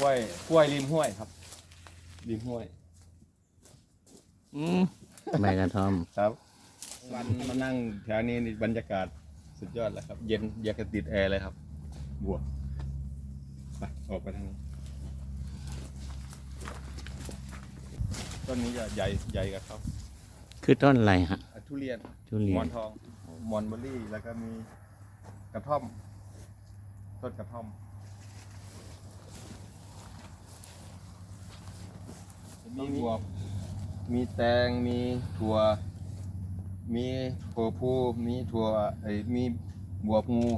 กล้วยกล้วยริมห้วยครับ ริมห้วย อืมใบกระท่อม ครับวันมานั่งแถวนี้นี่บรรยากาศสุดยอดแล้วครับ เย็นอยากจะติดแอร์เลยครับ บวกไปออกไปทางนี้ต้นนี้จะใหญ่ใหญ่กับเขาคือต้นอะไรฮะ อะทุเรียนทุเรีหยมอนนทองหมอนเบอร์รี่แล้วก็มีกระท่อม ต้นกระท่อม มีบวบ มีแตง มีถั่ว มีถั่วพูมีถั่วไอ้ยมีบวบงู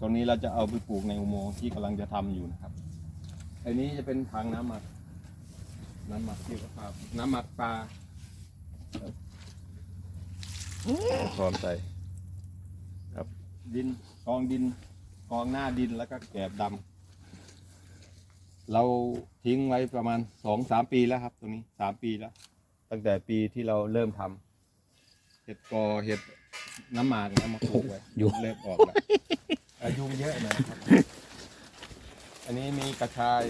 ตรงนี้เราจะเอาไปปลูกในอุโมงค์ที่กำลังจะทำอยู่นะครับไอ้นี้จะเป็นถังน้ำหมัก น้ำหมักที่ว่าครับน้ำหมักปลา พร้อมใส่ครับดินกองดินกองหน้าดินแล้วก็แกบดำ เราทิ้งไว้ประมาณสองสามปีแล้วครับ ตรงนี้สามปีแล้ว ตั้งแต่ปีที่เราเริ่มทำเห็ดกอเห็ดน้ำหมากนะมาปลูกไว้ยุงเริ่มออกแล้วอายุงเยอะหนะครับ อันนี้มีกระชาย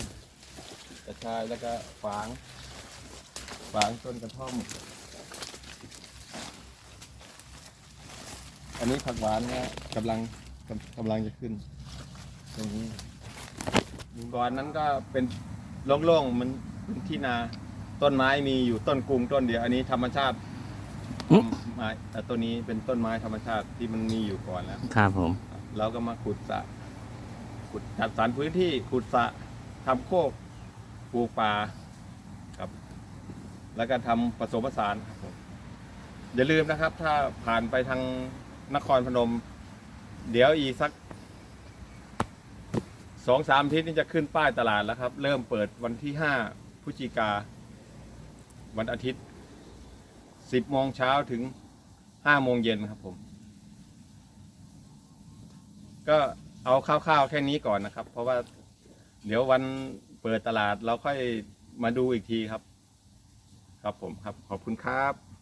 กระชายแล้วก็ฝาง ฝางต้นกระท่อม อันนี้ผักหวานเนี่ยกำลังกำกำลังจะขึ้น ตรงนี้ ก่อนนั้นก็เป็นโล่งๆมันเป็นที่นาต้นไม้มีอยู่ต้นกรุงต้นเดียวอันนี้ธรรมชาติอืมไม้แต่ต้นนี้เป็นต้นไม้ธรรมชาติที่มันมีอยู่ก่อนแล้วครับผม เราก็มาขุดสระขุดจัดสรรพื้นที่ขุดสระทำโคกปลูกป่าครับ แล้วก็ทำผสมผสานครับผมอย่าลืมนะครับ ถ้าผ่านไปทางนครพนม เดี๋ยวอีกสัก สองสามอาทิตย์นี้จะขึ้นป้ายตลาดแล้วครับ เริ่มเปิดวันที่ห้าพฤศจิกา วันอาทิตย์สิบโมงเช้าถึงห้าโมงเย็นครับผม ก็เอาคร่าวๆแค่นี้ก่อนนะครับ เพราะว่าเดี๋ยววันเปิดตลาดเราค่อยมาดูอีกทีครับ ครับผมครับขอบคุณครับ